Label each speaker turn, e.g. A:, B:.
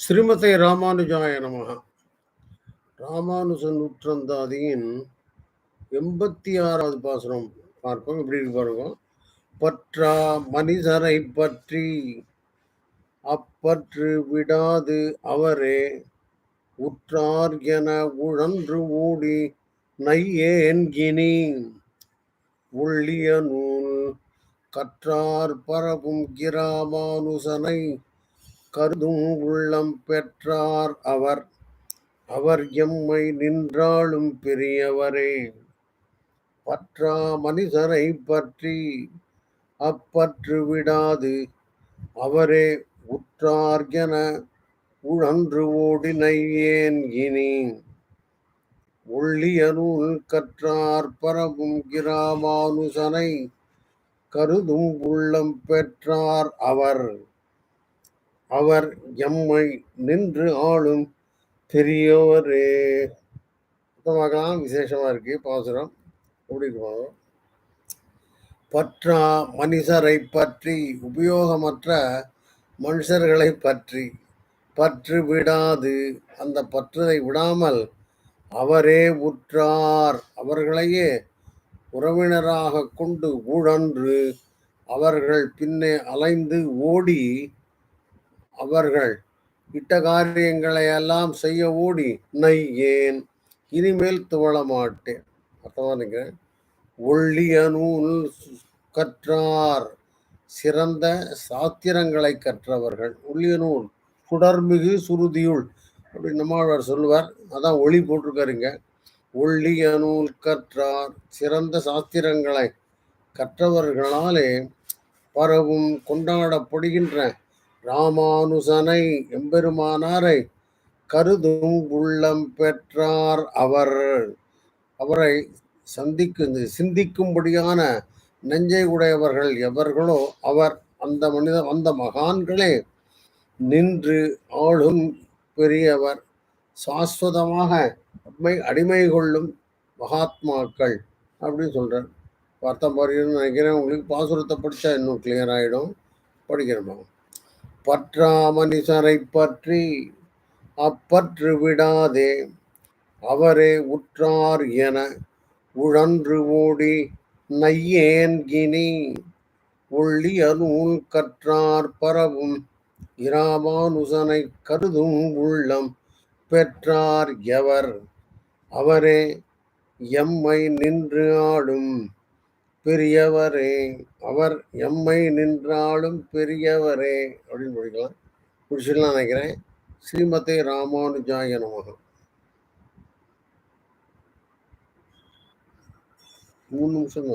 A: ஸ்ரீமதை ராமானுஜாய நமக. ராமானுஜ நூற்றந்தாதியின் எண்பத்தி ஆறாவது பாசுரம் பார்ப்போம். இப்படி இருக்கு பாருங்க. பற்றா மனிதரை பற்றி அப்பற்று விடாது அவரே. உற்றார் என உழன்று ஓடி நையேன்கினி உள்ளிய நூல் கற்றார் பரவும் கிராமானுசனை கருதும் உள்ளம் பெற்றார் அவர். அவர் எம்மை நின்றாலும் பெரியவரே. பற்றா மனிதரை பற்றி அப்பற்று விடாது. அவரே உற்றார் என உழன்று ஓடினை ஏன் இனி. ஒள்ளிய நூல் கற்றார் பரவும் கிராமானுசனை கருதும் உள்ளம் பெற்றார் அவர். அவர் எம்மை நின்று ஆளும் பெரியவரே சுத்தமாகலாம் விசேஷமாக இருக்கு. பாசுரம். எப்படி இருப்பாங்க பற்றா மனிதரை பற்றி உபயோகமற்ற மனுஷர்களை பற்றி. பற்று விடாது. அந்த பற்றதை விடாமல் அவரே உற்றார். அவர்களையே உறவினராக கொண்டு ஊழன்று அவர்கள் பின்னே அலைந்து ஓடி அவர்கள் இட்ட காரியங்களை எல்லாம் செய்ய ஓடி நை ஏன்? இனிமேல் துவள மாட்டேன் அர்த்தமா நினைக்கிறேன் ஒள்ளிய நூல் கற்றார் சிறந்த சாத்திரங்களை கற்றவர்கள். ஒள்ளிய நூல் சுடர்மிகு சுருதியுள். அப்படின்னு நம்மாழ்வார் சொல்லுவார். அதான் ஒளி போட்டிருக்காருங்க. ஒள்ளிய நூல் கற்றார் சிறந்த சாஸ்திரங்களை கற்றவர்களாலே பரவும் கொண்டாடப்படுகின்ற ராமானுசனை எம்பெருமானாரை கருதும் உள்ளம் பெற்றார் அவர். அவரை சந்திக்கும் சிந்திக்கும்படியான நெஞ்சை உடையவர்கள் எவர்களோ அவர் அந்த மனித அந்த மகான்களே நின்று ஆளும் பெரியவர். சாஸ்வதமாக அடிமை அடிமை கொள்ளும் மகாத்மாக்கள் அப்படின்னு சொல்கிறார் வார்த்தை பாருன்னு நினைக்கிறேன். உங்களுக்கு பாசுரத்தை படித்தா இன்னும் கிளியர் ஆகிடும் படிக்கிறேன் பற்றா மனிதரை பற்றி அப்பற்று விடாதே. அவரே உற்றார் என உழன்று ஓடி நையேன்கினி ஒள்ளிய நூல் கற்றார் பரவும் இராமானுசனை கருதும் உள்ளம் பெற்றார் எவர்? அவரே எம்மை நின்று ஆடும் பெரியவரே அவர் எம்மை நின்றாலும் பெரியவரே அப்படின்னு படிக்கலாம் முடிச்சுலாம் நினைக்கிறேன். ஸ்ரீமதே ராமானுஜாய நமகம் மூணு நிமிஷம்